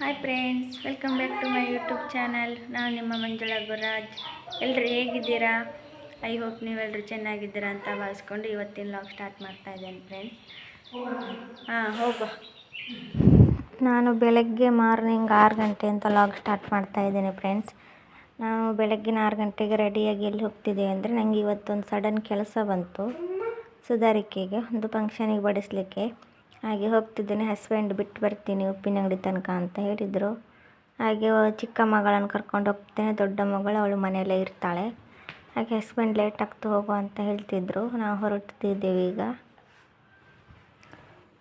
Hi friends welcome back to my YouTube channel ನಾನು ನಿಮ್ಮ ಮಂಜುಳಾ ಗುರಾಜ್. ಎಲ್ಲರೂ ಹೇಗಿದ್ದೀರಾ? ಐ ಹೋಪ್ ನೀವೆಲ್ಲರೂ ಚೆನ್ನಾಗಿದ್ದೀರಾ ಅಂತ ಭಾವಿಸ್ಕೊಂಡು ಇವತ್ತಿನ ಲಾಗ್ ಸ್ಟಾರ್ಟ್ ಮಾಡ್ತಾ ಇದ್ದೇನೆ ಫ್ರೆಂಡ್ಸ್ ಹಾಂ, ಹೋಗು. ನಾನು ಬೆಳಗ್ಗೆ ಮಾರ್ನಿಂಗ್ ಆರು ಗಂಟೆ ಅಂತ ಲಾಗ್ ಸ್ಟಾರ್ಟ್ ಮಾಡ್ತಾ ಇದ್ದೇನೆ ಫ್ರೆಂಡ್ಸ್ ನಾವು ಬೆಳಗ್ಗಿನ ಆರು ಗಂಟೆಗೆ ರೆಡಿಯಾಗಿ ಎಲ್ಲಿ ಹೋಗ್ತಿದ್ದೀವಿ ಅಂದರೆ ನನಗೆ ಇವತ್ತೊಂದು ಸಡನ್ ಕೆಲಸ ಬಂತು ಸುಧಾರಿಕೆಗೆ, ಒಂದು ಫಂಕ್ಷನಿಗೆ ಬಡಿಸಲಿಕ್ಕೆ. ಹಾಗೆ ಹೋಗ್ತಿದ್ದೇನೆ ಹಸ್ಬೆಂಡ್ ಬಿಟ್ಟು ಬರ್ತೀನಿ ಉಪ್ಪಿನ ಅಂಗಡಿ ತನಕ ಅಂತ ಹೇಳಿದರು. ಹಾಗೆ ಚಿಕ್ಕ ಮಗಳನ್ನು ಕರ್ಕೊಂಡು ಹೋಗ್ತೇನೆ, ದೊಡ್ಡ ಮಗಳು ಅವಳು ಮನೆಯಲ್ಲೇ ಇರ್ತಾಳೆ. ಹಾಗೆ ಹಸ್ಬೆಂಡ್ ಲೇಟ್ ಆಗ್ತಾ ಹೋಗು ಅಂತ ಹೇಳ್ತಿದ್ರು. ನಾವು ಹೊರಡ್ತಿದ್ದೇವೆ ಈಗ.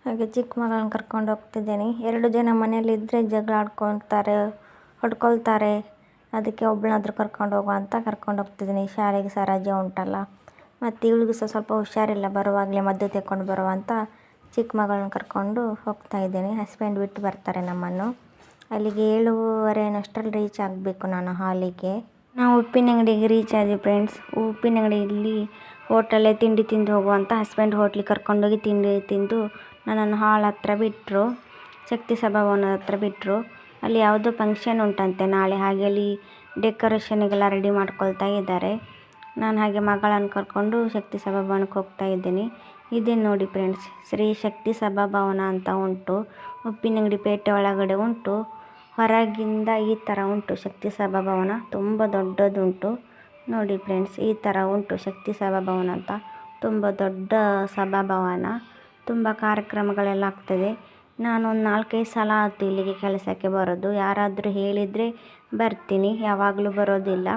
ಹಾಗೆ ಚಿಕ್ಕ ಮಗಳನ್ನು ಕರ್ಕೊಂಡು ಹೋಗ್ತಿದ್ದೇನೆ. ಎರಡು ಜನ ಮನೆಯಲ್ಲಿದ್ದರೆ ಜಗಳ ಆಡ್ಕೊಳ್ತಾರೆ, ಹೊಡ್ಕೊಳ್ತಾರೆ. ಅದಕ್ಕೆ ಒಬ್ಬಳನ್ನಾದ್ರೂ ಕರ್ಕೊಂಡು ಹೋಗುವ ಅಂತ ಕರ್ಕೊಂಡು ಹೋಗ್ತಿದ್ದೀನಿ. ಶಾಲೆಗೆ ಸಹ ರಜೆ ಉಂಟಲ್ಲ. ಮತ್ತು ಇವಳಿಗೂ ಸಹ ಸ್ವಲ್ಪ ಹುಷಾರಿಲ್ಲ, ಬರುವಾಗಲೇ ಮದ್ದು ತೆಕ್ಕೊಂಡು ಬರುವ ಅಂತ ಚಿಕ್ಕ ಮಗಳನ್ನ ಕರ್ಕೊಂಡು ಹೋಗ್ತಾ ಇದ್ದೀನಿ. ಹಸ್ಬೆಂಡ್ ಬಿಟ್ಟು ಬರ್ತಾರೆ ನಮ್ಮನ್ನು. ಅಲ್ಲಿಗೆ ಏಳುವರೆ ಅಷ್ಟರಲ್ಲಿ ರೀಚ್ ಆಗಬೇಕು ನಾನು ಹಾಲಿಗೆ ನಾವು ಉಪ್ಪಿನ ಅಂಗಡಿಗೆ ರೀಚ್ ಆದ್ವಿ ಫ್ರೆಂಡ್ಸ್ ಉಪ್ಪಿನ ಅಂಗಡಿಯಲ್ಲಿ ಹೋಟೆಲೇ ತಿಂಡಿ ತಿಂದು ಹೋಗುವಂತ ಹಸ್ಬೆಂಡ್ ಹೋಟ್ಲಿಗೆ ಕರ್ಕೊಂಡೋಗಿ ತಿಂಡಿ ತಿಂದು ನನ್ನನ್ನು ಹಾಲ್ ಹತ್ರ ಬಿಟ್ಟರು ಶಕ್ತಿ ಸಭಾಭವನದ ಹತ್ರ ಬಿಟ್ಟರು ಅಲ್ಲಿ ಯಾವುದೋ ಫಂಕ್ಷನ್ ಉಂಟಂತೆ ನಾಳೆ ಹಾಗೆ ಅಲ್ಲಿ ಡೆಕೋರೇಷನ್ಗೆಲ್ಲ ರೆಡಿ ಮಾಡ್ಕೊಳ್ತಾ ಇದ್ದಾರೆ. ನಾನು ಹಾಗೆ ಮಗಳನ್ನು ಕರ್ಕೊಂಡು ಶಕ್ತಿ ಸಭಾಭವನಕ್ಕೆ ಹೋಗ್ತಾ ಇದ್ದೀನಿ. ಇದೇನು ನೋಡಿ ಫ್ರೆಂಡ್ಸ್ ಶ್ರೀ ಶಕ್ತಿ ಸಭಾಭವನ ಅಂತ ಉಂಟು. ಉಪ್ಪಿನಂಗಡಿ ಪೇಟೆ ಒಳಗಡೆ ಉಂಟು. ಹೊರಗಿಂದ ಈ ಥರ ಉಂಟು ಶಕ್ತಿ ಸಭಾಭವನ ತುಂಬ ದೊಡ್ಡದುಂಟು ನೋಡಿ ಫ್ರೆಂಡ್ಸ್ ಈ ಥರ ಉಂಟು ಶಕ್ತಿ ಸಭಾಭವನ ಅಂತ. ತುಂಬ ದೊಡ್ಡ ಸಭಾಭವನ ತುಂಬ ಕಾರ್ಯಕ್ರಮಗಳೆಲ್ಲ ಆಗ್ತದೆ. ನಾನು ಒಂದು ನಾಲ್ಕೈದು ಸಲ ಆಯ್ತು ಇಲ್ಲಿಗೆ ಕೆಲಸಕ್ಕೆ ಬರೋದು. ಯಾರಾದರೂ ಹೇಳಿದರೆ ಬರ್ತೀನಿ. ಯಾವಾಗಲೂ ಬರೋದಿಲ್ಲ.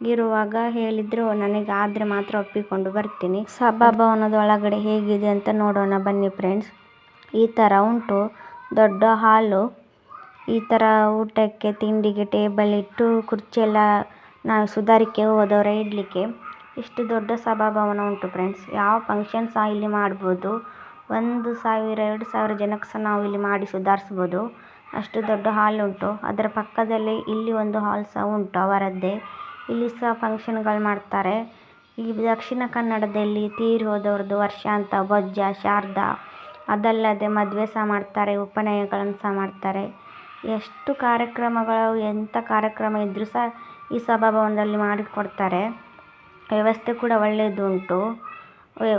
ಇರುವಾಗ ಹೇಳಿದ್ರು, ನನಗೆ ಆದರೆ ಮಾತ್ರ ಒಪ್ಪಿಕೊಂಡು ಬರ್ತೀನಿ. ಸಭಾಭವನದ ಒಳಗಡೆ ಹೇಗಿದೆ ಅಂತ ನೋಡೋಣ ಬನ್ನಿ ಫ್ರೆಂಡ್ಸ್ ಈ ಥರ ಉಂಟು, ದೊಡ್ಡ ಹಾಲು. ಈ ಥರ ಊಟಕ್ಕೆ ತಿಂಡಿಗೆ ಟೇಬಲ್ ಇಟ್ಟು ಕುರ್ಚಿ ಎಲ್ಲ ನಾವು ಸುಧಾರಿಕೆ ಹೋದವರ ಇಡಲಿಕ್ಕೆ. ಇಷ್ಟು ದೊಡ್ಡ ಸಭಾಭವನ ಉಂಟು ಫ್ರೆಂಡ್ಸ್ ಯಾವ ಫಂಕ್ಷನ್ ಸಹ ಇಲ್ಲಿ ಮಾಡ್ಬೋದು. ಒಂದು ಸಾವಿರ, ಎರಡು ಸಾವಿರ ಜನಕ್ಕೆ ಸಹ ನಾವು ಇಲ್ಲಿ ಮಾಡಿ ಸುಧಾರಿಸ್ಬೋದು. ಅಷ್ಟು ದೊಡ್ಡ ಹಾಲ್ ಉಂಟು. ಅದರ ಪಕ್ಕದಲ್ಲಿ ಇಲ್ಲಿ ಒಂದು ಹಾಲ್ ಸಹ ಉಂಟು ಅವರದ್ದೇ. ಇಲ್ಲಿ ಸಹ ಫಂಕ್ಷನ್ಗಳು ಮಾಡ್ತಾರೆ. ಈ ದಕ್ಷಿಣ ಕನ್ನಡದಲ್ಲಿ ತೀರಿ ಹೋದವ್ರದ್ದು ವರ್ಷಾಂತ, ಬೊಜ್ಜ, ಶಾರದಾ ಅದಲ್ಲದೆ ಮದುವೆ ಸಹ ಮಾಡ್ತಾರೆ ಉಪನಯಗಳನ್ನು ಸಹ ಮಾಡ್ತಾರೆ. ಎಷ್ಟು ಕಾರ್ಯಕ್ರಮಗಳು ಎಂಥ ಕಾರ್ಯಕ್ರಮ ಇದ್ದರೂ ಸಹ ಈ ಸಭಾಭವನದಲ್ಲಿ ಮಾಡಿಕೊಡ್ತಾರೆ. ವ್ಯವಸ್ಥೆ ಕೂಡ ಒಳ್ಳೆಯದು ಉಂಟು.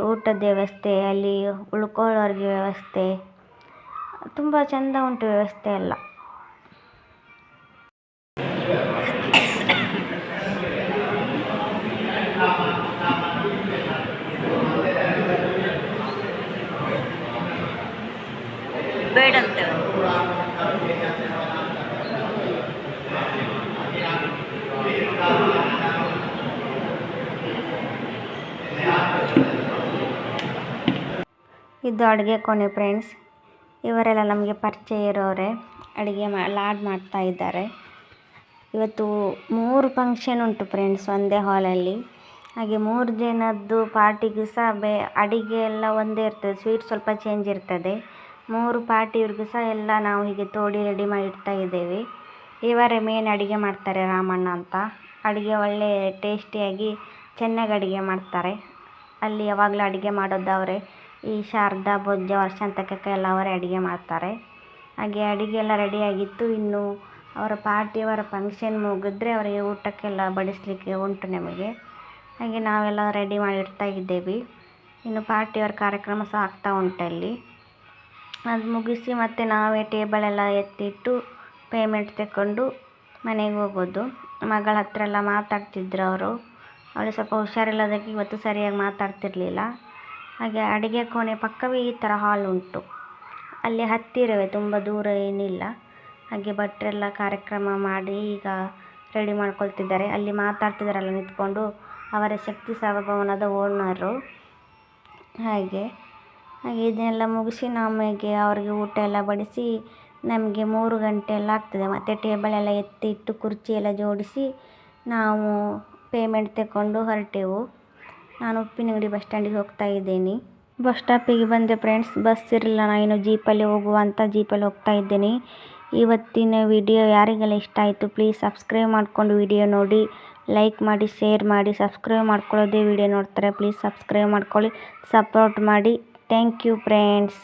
ಊಟದ ವ್ಯವಸ್ಥೆ, ಅಲ್ಲಿ ಉಳ್ಕೊಳ್ಳೋರಿಗೆ ವ್ಯವಸ್ಥೆ. ತುಂಬ ಚೆಂದ ಉಂಟು ವ್ಯವಸ್ಥೆ ಎಲ್ಲ. ಬೇಡಂತೆ ಇದು ಅಡುಗೆ ಕೊನೆ ಫ್ರೆಂಡ್ಸ್ ಇವರೆಲ್ಲ ನಮಗೆ ಪರಿಚಯ ಇರೋರೆ. ಅಡುಗೆ ಮಾ ಲಾಡ್ ಮಾಡ್ತಾ ಇದ್ದಾರೆ. ಇವತ್ತು ಮೂರು ಫಂಕ್ಷನ್ ಉಂಟು ಫ್ರೆಂಡ್ಸ್ ಒಂದೇ ಹಾಲಲ್ಲಿ ಹಾಗೆ ಮೂರು ಜನದ್ದು ಪಾರ್ಟಿಗೂ ಸಹ ಬೇ, ಅಡುಗೆ ಎಲ್ಲ ಒಂದೇ ಇರ್ತದೆ. ಸ್ವೀಟ್ ಸ್ವಲ್ಪ ಚೇಂಜ್ ಇರ್ತದೆ. ಮೂರು ಪಾರ್ಟಿಯವ್ರಿಗೂ ಸಹ ಎಲ್ಲ ನಾವು ಹೀಗೆ ತೋಡಿ ರೆಡಿ ಮಾಡಿ ಇಡ್ತಾ ಇದ್ದೇವೆ. ಇವರೇ ಮೇನ್ ಅಡುಗೆ ಮಾಡ್ತಾರೆ ರಾಮಣ್ಣ ಅಂತ. ಅಡುಗೆ ಒಳ್ಳೆ ಟೇಸ್ಟಿಯಾಗಿ ಚೆನ್ನಾಗಿ ಅಡುಗೆ ಮಾಡ್ತಾರೆ. ಅಲ್ಲಿ ಯಾವಾಗಲೂ ಅಡುಗೆ ಮಾಡೋದು ಅವರೇ. ಈ ಶಾರದಾ ಬೊಜ್ಜ ವರ್ಷಾಂತಕಕ್ಕೆ ಎಲ್ಲ ಅವರೇ ಅಡುಗೆ ಮಾಡ್ತಾರೆ. ಹಾಗೆ ಅಡುಗೆ ಎಲ್ಲ ರೆಡಿಯಾಗಿತ್ತು ಇನ್ನು ಅವರ ಪಾರ್ಟಿಯವರ ಫಂಕ್ಷನ್ ಮುಗಿದ್ರೆ ಅವರಿಗೆ ಊಟಕ್ಕೆಲ್ಲ ಬಡಿಸಲಿಕ್ಕೆ ಉಂಟು ನಮಗೆ. ಹಾಗೆ ನಾವೆಲ್ಲ ರೆಡಿ ಮಾಡಿಡ್ತಾ ಇದ್ದೇವೆ. ಇನ್ನು ಪಾರ್ಟಿಯವರ ಕಾರ್ಯಕ್ರಮ ಸಹ ಆಗ್ತಾ ಉಂಟಲ್ಲಿ. ಅದು ಮುಗಿಸಿ ಮತ್ತೆ ನಾವೇ ಟೇಬಲೆಲ್ಲ ಎತ್ತಿಟ್ಟು ಪೇಮೆಂಟ್ ತಗೊಂಡು ಮನೆಗೆ ಹೋಗೋದು. ಮಗಳ ಹತ್ರ ಎಲ್ಲ ಮಾತಾಡ್ತಿದ್ರು ಅವರು. ಅವಳು ಸ್ವಲ್ಪ ಹುಷಾರಿಲ್ಲದಕ್ಕೆ ಇವತ್ತು ಸರಿಯಾಗಿ ಮಾತಾಡ್ತಿರಲಿಲ್ಲ. ಹಾಗೆ ಅಡುಗೆ ಕೋಣೆ ಪಕ್ಕವೇ ಈ ಥರ ಹಾಲ್ ಉಂಟು. ಅಲ್ಲಿ ಹತ್ತಿರವೇ, ತುಂಬ ದೂರ ಏನಿಲ್ಲ. ಹಾಗೆ ಭಟ್ರೆಲ್ಲ ಕಾರ್ಯಕ್ರಮ ಮಾಡಿ ಈಗ ರೆಡಿ ಮಾಡ್ಕೊಳ್ತಿದ್ದಾರೆ. ಅಲ್ಲಿ ಮಾತಾಡ್ತಿದ್ದಾರಲ್ಲ ನಿಂತ್ಕೊಂಡು, ಅವರ ಶಕ್ತಿ ಸಭಾಭವನದ ಓನರು ಹಾಗೆ ಹಾಗೆ ಇದನ್ನೆಲ್ಲ ಮುಗಿಸಿ ನಮಗೆ ಅವರಿಗೆ ಊಟ ಎಲ್ಲ ಬಡಿಸಿ ನಮಗೆ ಮೂರು ಗಂಟೆ ಎಲ್ಲ ಆಗ್ತದೆ. ಮತ್ತು ಟೇಬಲ್ ಎಲ್ಲ ಎತ್ತಿ ಇಟ್ಟು ಕುರ್ಚಿ ಎಲ್ಲ ಜೋಡಿಸಿ ನಾವು ಪೇಮೆಂಟ್ ತಗೊಂಡು ಹೊರಟೆವು. ನಾನು ಉಪ್ಪಿನಂಗಡಿ ಬಸ್ ಸ್ಟ್ಯಾಂಡಿಗೆ ಹೋಗ್ತಾ ಇದ್ದೀನಿ. ಬಸ್ ಸ್ಟಾಪಿಗೆ ಬಂದೆ ಫ್ರೆಂಡ್ಸ್ ಬಸ್ ಇರಲಿಲ್ಲ. ನಾನು ಜೀಪಲ್ಲಿ ಹೋಗುವ ಅಂತ ಜೀಪಲ್ಲಿ ಹೋಗ್ತಾ ಇದ್ದೀನಿ. ಇವತ್ತಿನ ವಿಡಿಯೋ ಯಾರಿಗೆಲ್ಲ ಇಷ್ಟ ಆಯಿತು ಪ್ಲೀಸ್ ಸಬ್ಸ್ಕ್ರೈಬ್ ಮಾಡಿಕೊಂಡು ವಿಡಿಯೋ ನೋಡಿ. ಲೈಕ್ ಮಾಡಿ ಶೇರ್ ಮಾಡಿ ಸಬ್ಸ್ಕ್ರೈಬ್ ಮಾಡ್ಕೊಳ್ಳೋದೇ ವಿಡಿಯೋ ನೋಡ್ತಾರೆ. ಪ್ಲೀಸ್ ಸಬ್ಸ್ಕ್ರೈಬ್ ಮಾಡ್ಕೊಳ್ಳಿ ಸಪೋರ್ಟ್ ಮಾಡಿ. Thank you friends